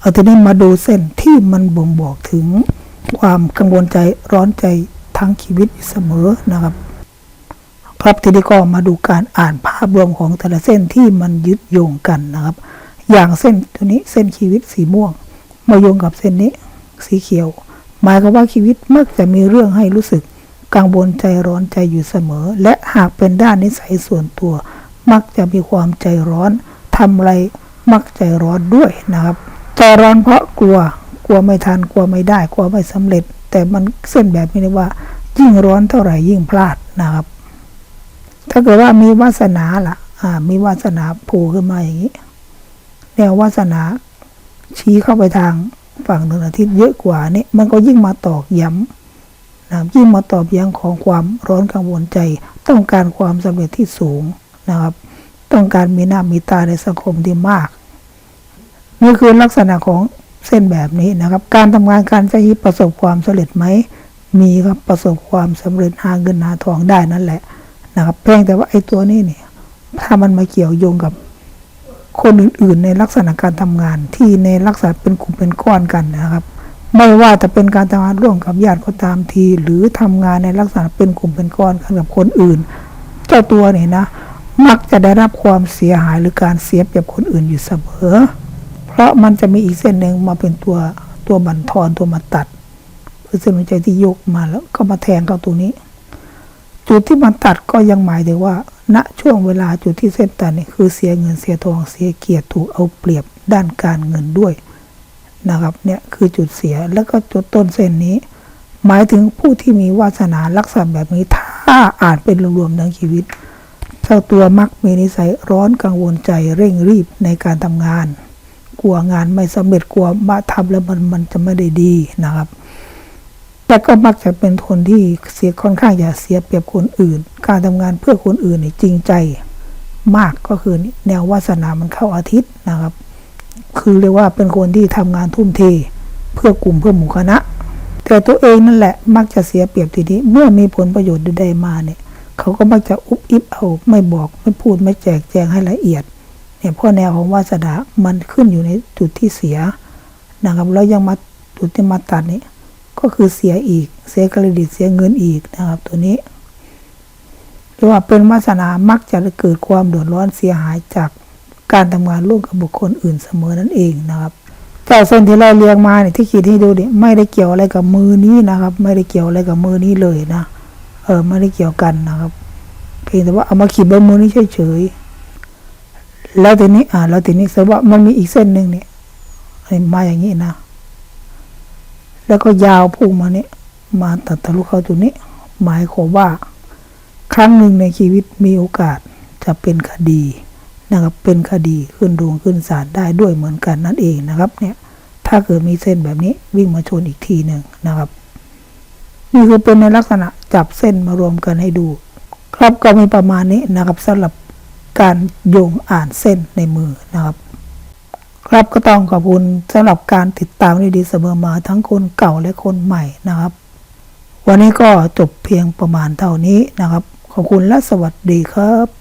เอาทีนี้มาดูเส้นที่มันบ่งบอกถึงความกังวลใจร้อนใจทั้งชีวิตเสมอนะครับ ครับทีนี้ก็มาดูการอ่านภาพรวมของแต่ละเส้นที่มันยึดโยงกันนะครับ อย่างเส้นตัวนี้เส้นชีวิตสีม่วง มาโยงกับเส้นนี้สีเขียว หมายความว่าชีวิตมักจะมีเรื่องให้รู้สึกกังวลใจร้อนใจอยู่เสมอ และหากเป็นด้านนิสัยส่วนตัว มักจะมีความใจร้อนทำอะไรมักใจร้อนด้วยนะครับ ใจร้อนเพราะกลัว กลัวไม่ทัน กลัวไม่ได้ กลัวไม่สำเร็จ แต่มันเส้นแบบนี้เลยว่า ยิ่งร้อนเท่าไหร่ยิ่งพลาดนะครับ ถ้าเกิดว่ามีวาสนาล่ะ อ่า มีวาสนาผล่ขึ้นมาอย่างนี้ แนววาสนาชี้เข้าไปทางฝั่งดวงอาทิตย์เยอะกว่านี่มันก็ยิ่งมาตอกย้ำนะยิ่งมาตอบย้ำของความร้อนกังวลใจ ต้องการความสำเร็จที่สูงนะครับ ต้องการมีหน้ามีตาในสังคมที่มาก นี่คือลักษณะของเส้นแบบนี้นะครับ การทำงานการใช้ชีวิตประสบความสำเร็จไหม มีครับประสบความสำเร็จหาเงินหาทองได้นั่นแหละนะครับเพียงแต่ว่าไอ้ตัวนี้เนี่ยถ้ามันมาเกี่ยวโยงกับคนอื่นๆ ในลักษณะการทำงานที่ในลักษณะเป็นกลุ่มเป็นก้อนกันนะครับ ไม่ว่าจะเป็นการทำงานร่วมกับญาติก็ตามที หรือทำงานในลักษณะเป็นกลุ่มเป็นก้อนกันกับคนอื่น เจ้าตัวเนี่ยนะ มักจะได้รับความเสียหายหรือการเสียเปรียบคนอื่นอยู่เสมอ ราะมันจะมีอีกเส้นหนึ่งมาเป็นตัวตัวบันทอนตัวมาตัดคือเส้นหัวใจที่ยกมาแล้วก็มาแทงเข้าตรงนี้ จุดที่มันตัดก็ยังหมายถึงว่า ณช่วงเวลาจุดที่เส้นตัดนี่คือเสียเงินเสียทองเสียเกียรติถูกเอาเปรียบด้านการเงินด้วยนะครับเนี่ยคือจุดเสียแล้วก็จุดต้นเส้นนี้ หมายถึงผู้ที่มีวาสนาลักษณะแบบนี้ถ้าอ่านเป็นรวมๆทั้งชีวิตเจ้าตัวมักมีนิสัยร้อนกังวลใจเร่งรีบในการทำงาน กลัวงานไม่สำเร็จกลัวมาทำแล้วมันมันจะไม่ได้ดีนะครับ แต่ก็มักจะเป็นคนที่เสียค่อนข้างจะเสียเปรียบคนอื่น การทำงานเพื่อคนอื่นนี่จริงใจมากก็คือแนววาสนามันเข้าอาทิตย์นะครับ คือเรียกว่าเป็นคนที่ทำงานทุ่มเท เพื่อกลุ่มเพื่อหมู่คณะ แต่ตัวเองนั่นแหละมักจะเสียเปรียบทีนี้เมื่อมีผลประโยชน์ใดๆมาเนี่ย เขาก็มักจะอุบอิบเอาไม่บอกไม่พูดไม่แจกแจงให้ละเอียด เนี่ยเพราะแนวของวาสนามันขึ้นอยู่ในจุดที่เสียนะครับแล้วยังมาจุดที่มาตัดนี่ก็คือเสียอีก เสียเครดิตเสียเงินอีกนะครับ ตัวนี้หรือว่าเป็นวาสนามักจะเกิดความเดือดร้อนเสียหายจากการทำงานร่วมกับบุคคลอื่นเสมอนั่นเองนะครับแต่เส้นที่เราเรียงมาเนี่ยที่ขีดให้ดูเนี่ยไม่ได้เกี่ยวอะไรกับมือนี้นะครับ ไม่ได้เกี่ยวอะไรกับมือนี้เลยนะเออไม่ได้เกี่ยวกันนะครับเพียงแต่ว่าเอามาขีดบนมือนี้เฉยๆ แล้วทีนี้ อ่า แล้วทีนี้แสดงว่ามันมีอีกเส้นหนึ่งเนี่ยมาอย่างนี้นะ แล้วก็ยาวพุ่งมาเนี่ยมาตัดทะลุเข้าตรงนี้ หมายความว่า ครั้งหนึ่งในชีวิตมีโอกาสจะเป็นคดีนะครับเป็นคดีขึ้นดวงขึ้นศาลได้ด้วยเหมือนกันนั่นเองนะครับ เนี่ย ถ้าเกิดมีเส้นแบบนี้วิ่งมาชนอีกทีหนึ่งนะครับ นี่คือเป็นในลักษณะจับเส้นมารวมกันให้ดู ครับก็มีประมาณนี้นะครับสำหรับ การโยงอ่านเส้นในมือนะครับ ครับก็ต้องขอบคุณสำหรับการติดตามดีๆเสมอมาทั้งคนเก่าและคนใหม่นะครับ วันนี้ก็จบเพียงประมาณเท่านี้นะครับ ขอบคุณและสวัสดีครับ